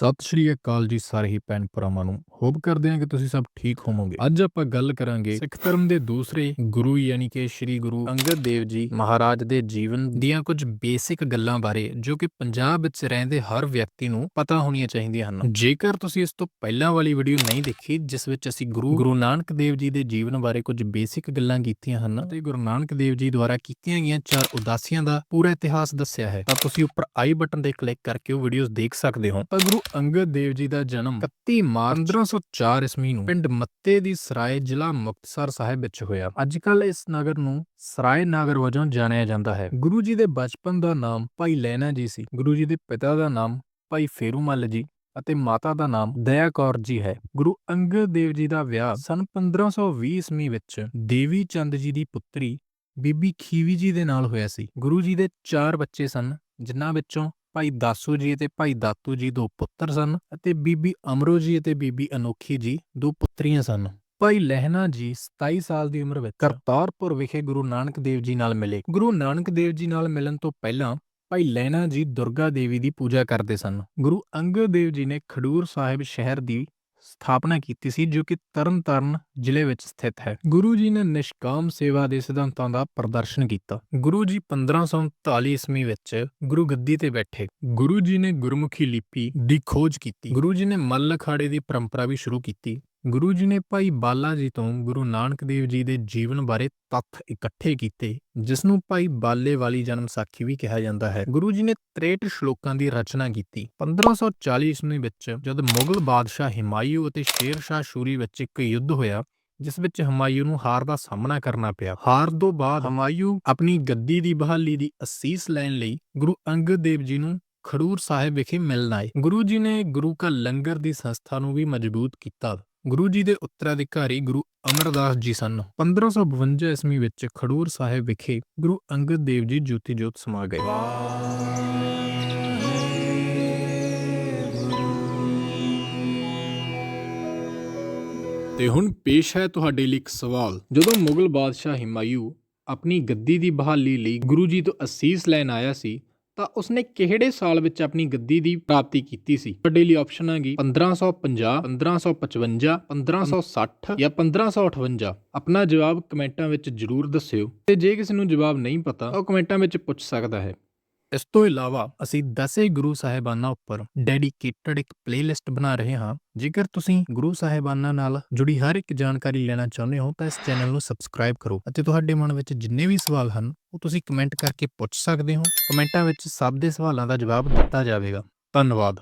ਸਤਿ ਸ਼੍ਰੀ ਅਕਾਲ ਜੀ ਸਾਰੇ ਹੀ ਭੈਣ ਭਰਾਵਾਂ ਨੂੰ। ਹੋਪ ਕਰਦੇ ਹਾਂ ਕਿ ਤੁਸੀਂ ਸਭ ਠੀਕ ਹੋਵੋਗੇ। ਅੱਜ ਆਪਾਂ ਗੱਲ ਕਰਾਂਗੇ ਸਿੱਖ ਧਰਮ ਦੇ ਦੂਸਰੇ ਗੁਰੂ ਯਾਨੀ ਕਿ ਸ੍ਰੀ ਗੁਰੂ ਅੰਗਦ ਦੇਵ ਜੀ ਮਹਾਰਾਜ ਦੇ ਜੀਵਨ ਦੀਆਂ ਕੁਝ ਬੇਸਿਕ ਗੱਲਾਂ ਬਾਰੇ, ਜੋ ਕਿ ਪੰਜਾਬ ਵਿੱਚ ਰਹਿੰਦੇ ਹਰ ਵਿਅਕਤੀ ਨੂੰ ਪਤਾ ਹੋਣੀਆਂ ਚਾਹੀਦੀਆਂ ਹਨ। ਜੇਕਰ ਤੁਸੀਂ ਇਸ ਤੋਂ ਪਹਿਲਾਂ ਵਾਲੀ ਵੀਡੀਓ ਨਹੀਂ ਦੇਖੀ, ਜਿਸ ਵਿੱਚ ਅਸੀਂ ਗੁਰੂ ਗੁਰੂ ਨਾਨਕ ਦੇਵ ਜੀ ਦੇ ਜੀਵਨ ਬਾਰੇ ਕੁਝ ਬੇਸਿਕ ਗੱਲਾਂ ਕੀਤੀਆਂ ਹਨ ਤੇ ਗੁਰੂ ਨਾਨਕ ਦੇਵ ਜੀ ਦੁਆਰਾ ਕੀਤੀਆਂ ਗਈਆਂ ਚਾਰ ਉਦਾਸੀਆਂ ਦਾ ਪੂਰਾ ਇਤਿਹਾਸ ਦੱਸਿਆ ਹੈ, ਤਾਂ ਤੁਸੀਂ ਉੱਪਰ ਆਈ ਬਟਨ ਤੇ ਕਲਿੱਕ ਕਰਕੇ ਉਹ ਵੀਡੀਓਜ਼ ਦੇਖ ਸਕਦੇ ਹੋ। ਤਾਂ ਗੁਰੂ ਅੰਗਦ ਦੇਵ ਜੀ ਦਾ ਜਨਮ 31 ਮਾਰਚ 1504 ਈਸਵੀ ਨੂੰ ਪਿੰਡ ਮੱਤੇ ਦੀ ਸਰਾਏ ਜ਼ਿਲ੍ਹਾ ਮੁਕਤਸਰ ਸਾਹਿਬ ਵਿੱਚ ਹੋਇਆ। ਅੱਜਕੱਲ ਇਸ ਨਗਰ ਨੂੰ ਸਰਾਏ ਨਗਰ ਵਜੋਂ ਜਾਣਿਆ ਜਾਂਦਾ ਹੈ। ਗੁਰੂ ਜੀ ਦੇ ਬਚਪਨ ਦਾ ਨਾਮ ਭਾਈ ਲੈਣਾ ਜੀ ਸੀ। ਗੁਰੂ ਜੀ ਦੇ ਪਿਤਾ ਦਾ ਨਾਮ ਭਾਈ ਫੇਰੂਮੱਲ ਜੀ ਅਤੇ ਮਾਤਾ ਦਾ ਨਾਮ ਦਇਆ ਕੌਰ ਜੀ ਹੈ। ਗੁਰੂ ਅੰਗਦ ਦੇਵ ਜੀ ਦਾ ਵਿਆਹ ਸਨ 1520 ਈਸਵੀ ਵਿੱਚ ਦੇਵੀ ਚੰਦ ਜੀ ਦੀ ਪੁੱਤਰੀ ਬੀਬੀ ਖੀਵੀ ਜੀ ਦੇ ਨਾਲ ਹੋਇਆ ਸੀ। ਗੁਰੂ ਜੀ ਦੇ ਚਾਰ ਬੱਚੇ ਸਨ, ਜਿਨ੍ਹਾਂ ਵਿੱਚੋਂ ਭਾਈ ਦਾਸੂ ਜੀ ਅਤੇ ਭਾਈ ਦਾਤੂ ਜੀ ਦੋ ਪੁੱਤਰ ਸਨ ਅਤੇ ਬੀਬੀ ਅਮਰੋ ਜੀ ਅਤੇ ਬੀਬੀ ਅਨੋਖੀ ਜੀ ਦੋ ਪੁੱਤਰੀਆਂ ਸਨ। ਭਾਈ ਲਹਿਣਾ ਜੀ 27 ਸਾਲ ਦੀ ਉਮਰ ਵਿੱਚ ਕਰਤਾਰਪੁਰ ਵਿਖੇ ਗੁਰੂ ਨਾਨਕ ਦੇਵ ਜੀ ਨਾਲ ਮਿਲੇ। ਗੁਰੂ ਨਾਨਕ ਦੇਵ ਜੀ ਨਾਲ ਮਿਲਣ ਤੋਂ ਪਹਿਲਾਂ ਭਾਈ ਲਹਿਣਾ ਜੀ ਦੁਰਗਾ ਦੇਵੀ ਦੀ ਪੂਜਾ ਕਰਦੇ ਸਨ। ਗੁਰੂ ਅੰਗਦ ਦੇਵ ਜੀ ਨੇ ਖਡੂਰ ਸਾਹਿਬ ਸ਼ਹਿਰ ਦੀ ਸਥਾਪਨਾ ਕੀਤੀ ਸੀ, ਜੋ ਕਿ ਤਰਨਤਾਰਨ ਜ਼ਿਲ੍ਹੇ ਵਿੱਚ ਸਥਿਤ ਹੈ। ਗੁਰੂ ਜੀ ਨੇ ਨਿਸ਼ਕਾਮ ਸੇਵਾ ਦੇ ਸਿਧਾਂਤਾਂ ਦਾ ਪ੍ਰਦਰਸ਼ਨ ਕੀਤਾ। ਗੁਰੂ ਜੀ 1539 ਈਸਵੀ ਵਿੱਚ ਗੁਰੂ ਗੱਦੀ ਤੇ ਬੈਠੇ। ਗੁਰੂ ਜੀ ਨੇ ਗੁਰਮੁਖੀ ਲਿਪੀ ਦੀ ਖੋਜ ਕੀਤੀ। ਗੁਰੂ ਜੀ ਨੇ ਮੱਲ ਅਖਾੜੇ ਦੀ ਪਰੰਪਰਾ ਵੀ ਸ਼ੁਰੂ ਕੀਤੀ। ਗੁਰੂ ਜੀ ਨੇ ਭਾਈ ਬਾਲਾ ਜੀ ਤੋਂ ਗੁਰੂ ਨਾਨਕ ਦੇਵ ਜੀ ਦੇ ਜੀਵਨ ਬਾਰੇ ਤੱਥ ਇਕੱਠੇ ਕੀਤੇ ਜਿਸ ਨੂੰ ਭਾਈ ਬਾਲੇ ਵਾਲੀ ਜਨਮ ਸਾਖੀ ਵੀ ਕਿਹਾ ਜਾਂਦਾ ਹੈ। ਗੁਰੂ ਜੀ ਨੇ 63 ਸ਼ਲੋਕਾਂ ਦੀ ਰਚਨਾ ਕੀਤੀ। 1540 ਈਸਵੀ ਵਿੱਚ ਜਦ ਮੁਗਲ ਬਾਦਸ਼ਾਹ ਹਿਮਾਯੂ ਅਤੇ ਸ਼ੇਰ ਸ਼ਾਹ ਸ਼ੂਰੀ ਵਿੱਚ ਇੱਕ ਯੁੱਧ ਹੋਇਆ, ਜਿਸ ਵਿੱਚ ਹਮਾਯੂ ਨੂੰ ਹਾਰ ਦਾ ਸਾਹਮਣਾ ਕਰਨਾ ਪਿਆ। ਹਾਰ ਤੋਂ ਬਾਅਦ ਹਮਾਯੂ ਆਪਣੀ ਗੱਦੀ ਦੀ ਬਹਾਲੀ ਦੀ ਅਸੀਸ ਲੈਣ ਲਈ ਗੁਰੂ ਅੰਗਦ ਦੇਵ ਜੀ ਨੂੰ ਖਡੂਰ ਸਾਹਿਬ ਵਿਖੇ ਮਿਲਣ ਆਏ। ਗੁਰੂ ਜੀ ਨੇ ਗੁਰੂ ਕਾ ਲੰਗਰ ਦੀ ਸੰਸਥਾ ਨੂੰ ਵੀ ਮਜ਼ਬੂਤ ਕੀਤਾ। ਗੁਰੂ ਜੀ ਦੇ ਉੱਤਰਾਧਿਕਾਰੀ ਗੁਰੂ ਅਮਰਦਾਸ ਜੀ ਸਨ। 1552 ਈਸਵੀ ਵਿੱਚ ਖਡੂਰ ਸਾਹਿਬ ਵਿਖੇ ਗੁਰੂ ਅੰਗਦ ਦੇਵ ਜੀ ਜੋਤੀ ਜੋਤ ਸਮਾ ਗਏ। ਤੇ ਹੁਣ ਪੇਸ਼ ਹੈ ਤੁਹਾਡੇ ਲਈ ਇੱਕ ਸਵਾਲ। ਜਦੋਂ ਮੁਗਲ ਬਾਦਸ਼ਾਹ ਹਿਮਾਯੂ ਆਪਣੀ ਗੱਦੀ ਦੀ ਬਹਾਲੀ ਲਈ ਗੁਰੂ ਜੀ ਤੋਂ ਅਸੀਸ ਲੈਣ ਆਇਆ ਸੀ ਤਾਂ ਉਸਨੇ ਕਿਹੜੇ ਸਾਲ ਵਿੱਚ ਆਪਣੀ ਗੱਦੀ ਦੀ ਪ੍ਰਾਪਤੀ ਕੀਤੀ ਸੀ? ਵੱਡੇ ਲਈ ਆਪਸ਼ਨ ਹੈਗੀ 1550 1555 1560 ਜਾਂ 1558 ਆਪਣਾ ਜਵਾਬ ਕਮੈਂਟਾਂ ਵਿੱਚ ਜਰੂਰ ਦੱਸਿਓ। ਤੇ ਜੇ ਕਿਸੇ ਨੂੰ ਜਵਾਬ ਨਹੀਂ ਪਤਾ ਉਹ ਕਮੈਂਟਾਂ ਵਿੱਚ ਪੁੱਛ ਸਕਦਾ ਹੈ। ਇਸ ਤੋਂ ਇਲਾਵਾ ਅਸੀਂ ਦਸੇ ਗੁਰੂ ਸਾਹਿਬਾਨਾਂ ਉੱਪਰ ਡੈਡੀਕੇਟਡ ਇੱਕ ਪਲੇਲਿਸਟ ਬਣਾ ਰਹੇ ਹਾਂ। ਜੇਕਰ ਤੁਸੀਂ ਗੁਰੂ ਸਾਹਿਬਾਨਾਂ ਨਾਲ ਜੁੜੀ ਹਰ ਇੱਕ ਜਾਣਕਾਰੀ ਲੈਣਾ ਚਾਹੁੰਦੇ ਹੋ, ਤਾਂ ਇਸ ਚੈਨਲ ਨੂੰ ਸਬਸਕ੍ਰਾਈਬ ਕਰੋ ਅਤੇ ਤੁਹਾਡੇ ਮਨ ਵਿੱਚ ਜਿੰਨੇ ਵੀ ਸਵਾਲ ਹਨ, ਉਹ ਤੁਸੀਂ ਕਮੈਂਟ ਕਰਕੇ ਪੁੱਛ ਸਕਦੇ ਹੋ। ਕਮੈਂਟਾਂ ਵਿੱਚ ਸਭ ਦੇ ਸਵਾਲਾਂ ਦਾ ਜਵਾਬ ਦਿੱਤਾ ਜਾਵੇਗਾ। ਧੰਨਵਾਦ।